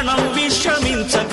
క్షణం విశ్రమించక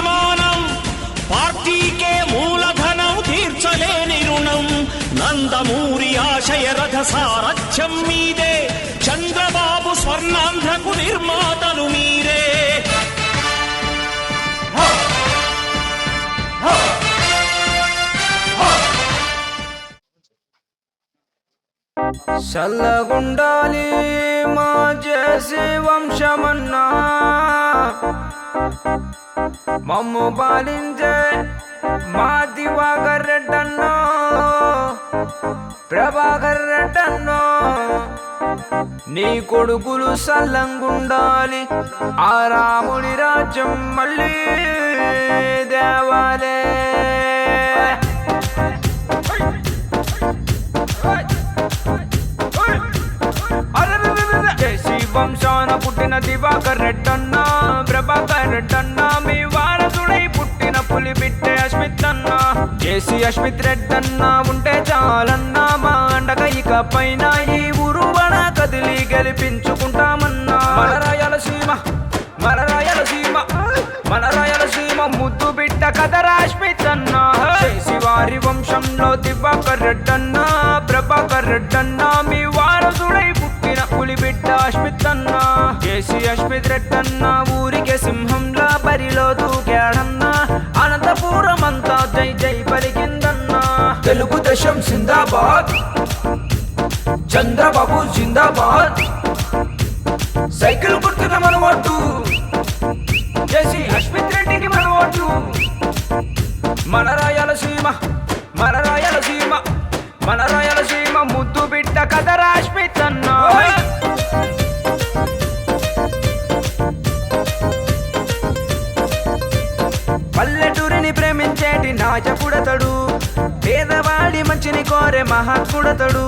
స్వర్ణాంధ్రకు నిర్మాతలు మీరే. చల్లగుండాలి మా చేసి వంశమన్నా. మమ్ము పాలించే మా దివాకర్ రెడ్డన్నా. ప్రభాకర్ రెడ్డన్నో నీ కొడుకులు సల్లంగుండాలి ఆ రాముడి రాజ్యం మళ్ళీ దేవాలే. జేసీ వంశాన పుట్టిన దివాకర్ రెడ్డ. జేసీ అశ్మిత్ రెడ్డన్న ఉంటే చాలన్నా మా అండగా ఇక పైన ఈ ఉరువన కదిలి గెలిపించుకుంటామన్నా. మన రాయలసీమ మన రాయలసీమ మన రాయలసీమ ముద్దు బిడ్డ కదరా రాష్మిత్ అన్నా. శివారి వారి వంశంలో దివాకర్ రెడ్డన్న ప్రభాకర్ రెడ్డన్న మీ వారసుడై పుట్టిన పులి బిడ్డ అశ్మిత్ అన్న. జేసీ అశ్మిత్ రెడ్డన్న ఊరికే సింహంలా బరిలో దూకాడన్న. తెలుగుదేశం జిందాబాద్. చంద్రబాబు జిందాబాద్. సైకిల్ గుర్తున్న మన ఓటు. జేసీ అశ్విత్ రెడ్డికి మన ఓటు. మన రాయలసీమ మన రాయలసీమ మన రాయలసీమ ముద్దు బిడ్డ అశ్విత్ రాష్మితన్న పల్లెటూరిని ప్రేమించేటి నాయకుడతడు పేదవాడి మంచిని కోరే మహాత్ముడతడు.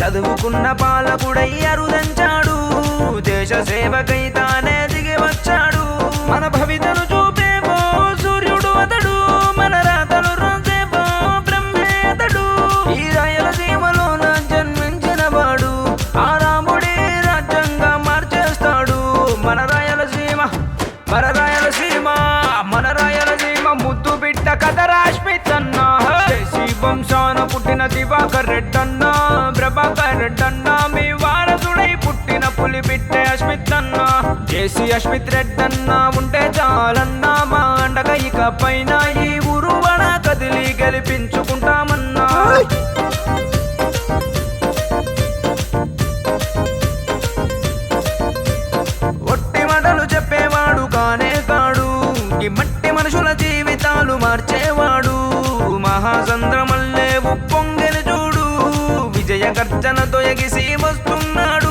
చదువుకున్న పాలకుడై అరుదంచాడు. దేశ సేవకై తానే దిగి వచ్చాడు. మన భవితను యశ్విత్ అస్మిత్ ఉంటే చాలన్నా మా ఇక పైన ఈ ఉరువణ కదిలి గెలిపించుకుంటామన్నా. ఒట్టి మాటలు చెప్పేవాడు కానే కాడు ఈ మట్టి మనుషుల జీవితాలు మార్చేవాడు. మహాసంద్రమల్లే ఉప్పొంగెను చూడు విజయ గర్జన తొయగిసి వస్తున్నాడు.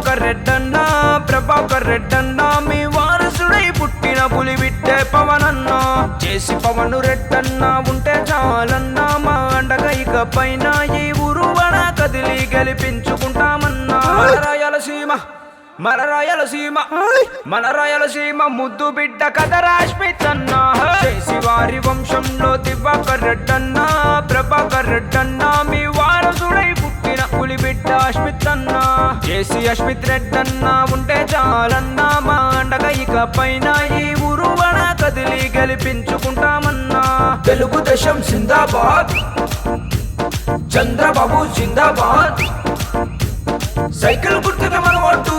ప్రభాకర్ రెడ్డన్న ప్రభాకర్ రెడ్డన్న మీ వారసుడై పుట్టిన పులి బిడ్డే పవనన్న. చేసి పవను రెడ్డన్న ఉంటే చాలన్నా. మా అండగ ఇక పైన ఈ ఉరువణ కదిలి గెలిపించుకుంటామన్నా. రాయలసీమ మన రాయలసీమ మన రాయలసీమ ముద్దు బిడ్డ కథ రాష్మితన్న చేసి వారి వంశంలో దివాకర్ రెడ్డన్న ప్రభాకర్ రెడ్డన్న మీ వారసుడై పుట్టిన పులి బిడ్డ అశ్మిత్ చేసి అష్మిత్ రెడ్డన్న ఉంటే చాలన్నా. మా అండగా ఇక పైన ఈ ఉరువణ కదిలి గెలిపించుకుంటామన్నా. తెలుగుదేశం జిందాబాద్. చంద్రబాబు జిందాబాద్. సైకిల్ గుర్తుకి మన ఓటు.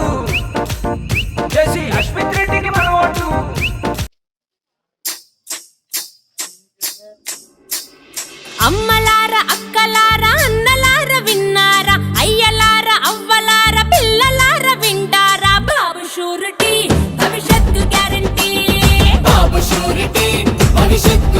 చేసి అశ్విత్ రెడ్డికి మన ఓటు. అమ్మలార